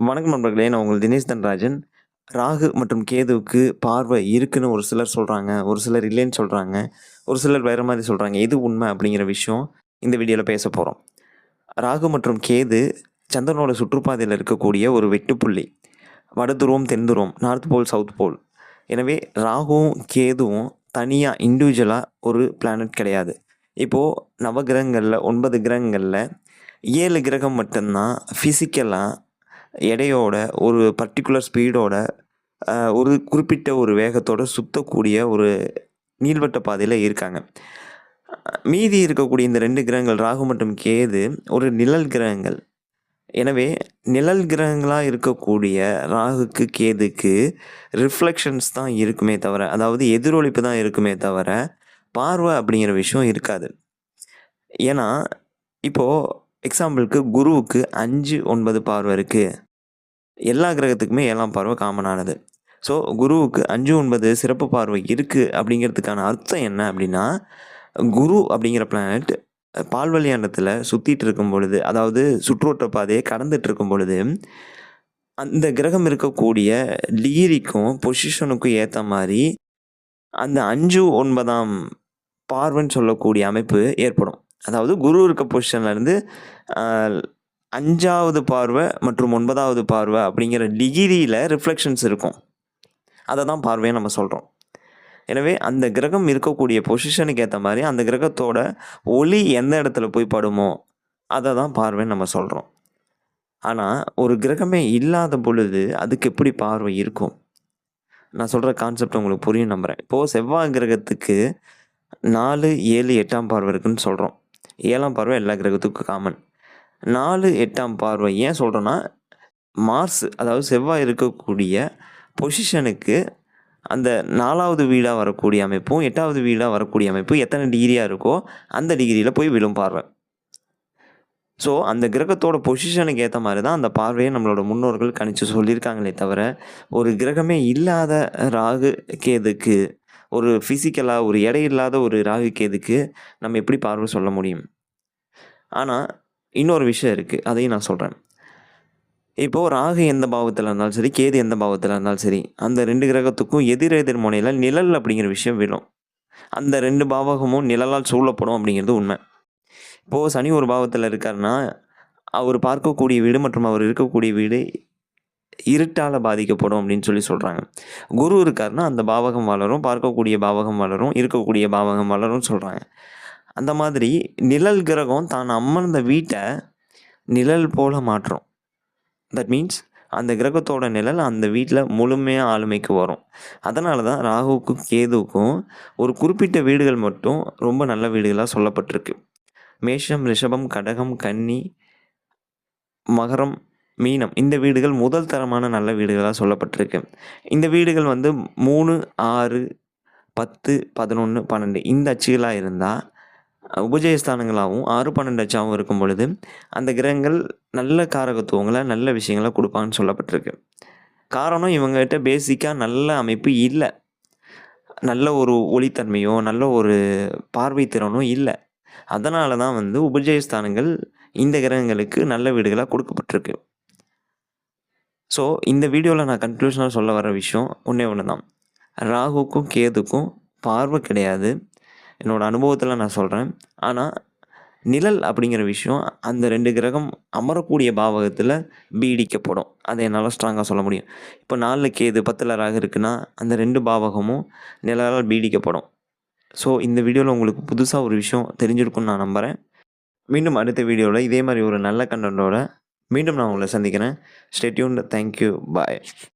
வணக்கம் நண்பர்களே! நான் உங்கள் தினேஷ் தன்ராஜன். ராகு மற்றும் கேதுவுக்கு பார்வை இருக்குன்னு ஒரு சிலர் சொல்கிறாங்க ஒரு சிலர் இல்லைன்னு சொல்கிறாங்க ஒரு சிலர் வேற மாதிரி சொல்கிறாங்க எது உண்மை அப்படிங்கிற விஷயம் இந்த வீடியோவில் பேச போகிறோம் ராகு மற்றும் கேது சந்திரனோட சுற்றுப்பாதையில் இருக்கக்கூடிய ஒரு வெட்டுப்புள்ளி. வடதுருவம், தென்துருவம், நார்த் போல், சவுத் போல். எனவே ராகுவும், கேதுவும் தனியாக இண்டிவிஜுவலாக ஒரு பிளானட் கிடையாது. இப்போது நவகிரகங்களில் ஒன்பது கிரகங்களில் ஏழு கிரகம் மட்டும்தான் ஃபிசிக்கலாக எடையோட ஒரு பர்ட்டிகுலர் ஸ்பீடோட ஒரு குறிப்பிட்ட ஒரு வேகத்தோட சுத்தக்கூடிய ஒரு நீள்வட்ட பாதையில் இருக்காங்க. மீதி இருக்கக்கூடிய இந்த ரெண்டு கிரகங்கள் ராகு மற்றும் கேது ஒரு நிழல் கிரகங்கள். எனவே நிழல் கிரகங்களாக இருக்கக்கூடிய ராகுக்கு, கேதுக்கு ரிஃப்ளெக்ஷன்ஸ் தான் இருக்குமே தவிர, அதாவது எதிரொலிப்பு தான் இருக்குமே தவிர, பார்வை அப்படிங்கிற விஷயம் இருக்காது. ஏன்னா, இப்போது எக்ஸாம்பிள்க்கு குருவுக்கு 5, 9 பார்வை இருக்குது எல்லா கிரகத்துக்குமே ஏழாம் பார்வை காமனானது. ஸோ குருவுக்கு 5, 9 சிறப்பு பார்வை இருக்குது அப்படிங்கிறதுக்கான அர்த்தம் என்ன அப்படின்னா, குரு அப்படிங்கிற பிளானட் பால்வழியாண்டத்தில சுற்றிட்டு இருக்கும் பொழுது, அதாவது சுற்றுவட்ட பாதையை கடந்துட்டு இருக்கும் பொழுது, அந்த கிரகம் இருக்கக்கூடிய டிகிரிக்கும், பொசிஷனுக்கும் ஏற்ற மாதிரி அந்த 5, 9ஆம் பார்வைன்னு சொல்லக்கூடிய அமைப்பு ஏற்படும். அதாவது குரு இருக்க பொசிஷன்லேருந்து அஞ்சாவது பார்வை மற்றும் ஒன்பதாவது பார்வை அப்படிங்கிற டிகிரியில் ரிஃப்ளெக்ஷன்ஸ் இருக்கும். அதை தான் பார்வைன்னு நம்ம சொல்கிறோம் எனவே அந்த கிரகம் இருக்கக்கூடிய பொசிஷனுக்கு ஏற்ற மாதிரி அந்த கிரகத்தோட ஒளி எந்த இடத்துல போய் படுமோ, அதை தான் பார்வைன்னு நம்ம சொல்கிறோம் ஆனால் ஒரு கிரகமே இல்லாத பொழுது அதுக்கு எப்படி பார்வை இருக்கும்? நான் சொல்கிற கான்செப்ட் உங்களுக்கு புரியும் நம்புகிறேன் இப்போது செவ்வாய் கிரகத்துக்கு 4, 7, 8ஆம் பார்வை இருக்குன்னு சொல்கிறோம் ஏழாம் பார்வை எல்லா கிரகத்துக்கும் காமன். 4, 8ஆம் பார்வை ஏன் சொல்கிறேன்னா மார்ஸ் அதாவது செவ்வாய் இருக்கக்கூடிய பொசிஷனுக்கு அந்த நாலாவது வீடாக வரக்கூடிய அமைப்பும், எட்டாவது வீடாக வரக்கூடிய அமைப்பு எத்தனை டிகிரியாக இருக்கோ, அந்த டிகிரியில் போய் விழும் பார்வை. ஸோ அந்த கிரகத்தோட பொசிஷனுக்கு ஏற்ற மாதிரி தான் அந்த பார்வையை நம்மளோட முன்னோர்கள் கணிச்சு சொல்லியிருக்காங்களே தவிர, ஒரு கிரகமே இல்லாத ராகு, கேதுக்கு ஒரு ஃபிசிக்கலாக ஒரு எடை இல்லாத ஒரு ராகு, கேதுக்கு நம்ம எப்படி பார்வை சொல்ல முடியும்? ஆனால் இன்னொரு விஷயம் இருக்குது அதையும் நான் சொல்கிறேன் இப்போது ராகு எந்த பாவத்தில் இருந்தாலும் சரி, கேது எந்த பாவத்தில் இருந்தாலும் சரி, அந்த ரெண்டு கிரகத்துக்கும் எதிர் எதிர் முனையில் நிழல் அப்படிங்கிற விஷயம் விழும். அந்த ரெண்டு பாவகமும் நிழலால் சூழப்படும் அப்படிங்கிறது உண்மை. இப்போது சனி ஒரு பாவத்தில் இருக்காருன்னா, அவர் பார்க்கக்கூடிய வீடு மற்றும் அவர் இருக்கக்கூடிய வீடு இருட்டால் பாதிக்கப்படும் அப்படின்னு சொல்லி சொல்கிறாங்க குரு இருக்காருன்னா, அந்த பாவகம் வளரும், பார்க்கக்கூடிய பாவகம் வளரும், இருக்கக்கூடிய பாவகம் வளரும்னு சொல்கிறாங்க அந்த மாதிரி நிழல் கிரகம் தான் அமர்ந்த வீட்டை நிழல் போல மாற்றும். தட் மீன்ஸ் அந்த கிரகத்தோட நிழல் அந்த வீட்டில் முழுமையாக ஆளுமைக்கு வரும். அதனால தான் ராகுவுக்கும், கேதுவுக்கும் ஒரு குறிப்பிட்ட வீடுகள் மட்டும் ரொம்ப நல்ல வீடுகளாக சொல்லப்பட்டிருக்கு. மேஷம், ரிஷபம், கடகம், கன்னி, மகரம், மீனம் இந்த வீடுகள் முதல் தரமான நல்ல வீடுகளாக சொல்லப்பட்டிருக்கு. இந்த வீடுகள் வந்து 3, 6, 10, 11, 12 இந்த அச்சுகளாக இருந்தால் உபஜயஸ்தானங்களாவும் 6, 12 அச்சாவும் இருக்கும் பொழுது, அந்த கிரகங்கள் நல்ல காரகத்துவங்களை நல்ல விஷயங்களை கொடுப்பாங்கன்னு சொல்லப்பட்டிருக்கு. காரணம் இவங்ககிட்ட பேசிக்காக நல்ல அமைப்பு இல்லை நல்ல ஒரு ஒளித்தன்மையோ, நல்ல ஒரு பார்வை திறனோ இல்லை அதனால தான் வந்து உபஜயஸ்தானங்கள் இந்த கிரகங்களுக்கு நல்ல வீடுகளாக கொடுக்கப்பட்டிருக்கு. ஸோ இந்த வீடியோவில் நான் கன்க்ளூஷனாக சொல்ல வர விஷயம் ஒன்றே ஒன்று தான். ராகுவுக்கும், கேதுக்கும் பார்வை கிடையாது. என்னோடய அனுபவத்தில் நான் சொல்கிறேன் ஆனால் நிழல் அப்படிங்கிற விஷயம் அந்த ரெண்டு கிரகம் அமரக்கூடிய பாவகத்தில் பீடிக்கப்படும். அதை என்னால் ஸ்ட்ராங்காக சொல்ல முடியும். இப்போ நாலில் கேது, 10ல ராக இருக்குன்னா, அந்த ரெண்டு பாவகமும் நிழலால் பீடிக்கப்படும். ஸோ இந்த வீடியோவில் உங்களுக்கு புதுசாக ஒரு விஷயம் தெரிஞ்சிருக்குன்னு நான் நம்புகிறேன் மீண்டும் அடுத்த வீடியோவில் இதே மாதிரி ஒரு நல்ல கன்டென்ட்டோட மீண்டும் நான் உங்களை சந்திக்கிறேன். Stay tuned thank you thank you. Bye.